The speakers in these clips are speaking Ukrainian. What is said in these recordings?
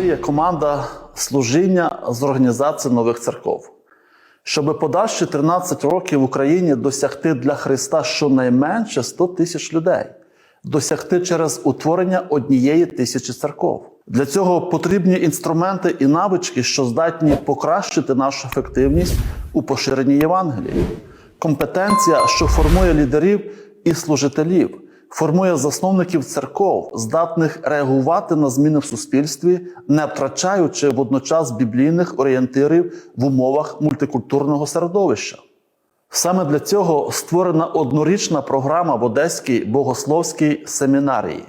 є команда служіння з організації нових церков. Щоб подальші 13 років в Україні досягти для Христа щонайменше 100 тисяч людей, досягти через утворення однієї тисячі церков. Для цього потрібні інструменти і навички, що здатні покращити нашу ефективність у поширенні Євангелії, компетенція, що формує лідерів і служителів, формує засновників церков, здатних реагувати на зміни в суспільстві, не втрачаючи водночас біблійних орієнтирів в умовах мультикультурного середовища. Саме для цього створена однорічна програма в Одеській богословській семінарії,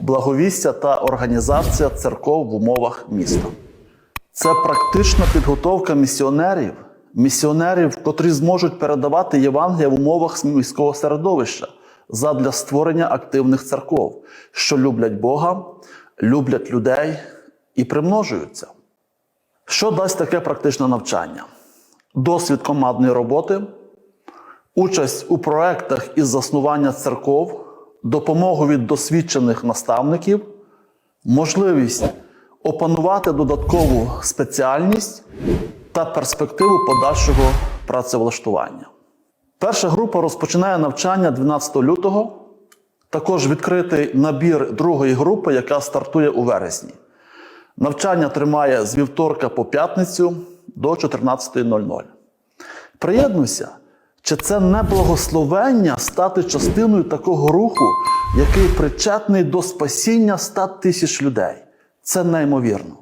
благовістя та організація церков в умовах міста. Це практична підготовка місіонерів, місіонерів, котрі зможуть передавати Євангелія в умовах міського середовища задля створення активних церков, що люблять Бога, люблять людей і примножуються. Що дасть таке практичне навчання? Досвід командної роботи, участь у проектах із заснування церков, допомогу від досвідчених наставників, можливість опанувати додаткову спеціальність та перспективу подальшого працевлаштування. Перша група розпочинає навчання 12 лютого. Також відкритий набір другої групи, яка стартує у вересні. Навчання тримає з вівторка по п'ятницю до 14.00. Приєднуйся, чи це не благословення стати частиною такого руху, який причетний до спасіння 100 тисяч людей? Це неймовірно.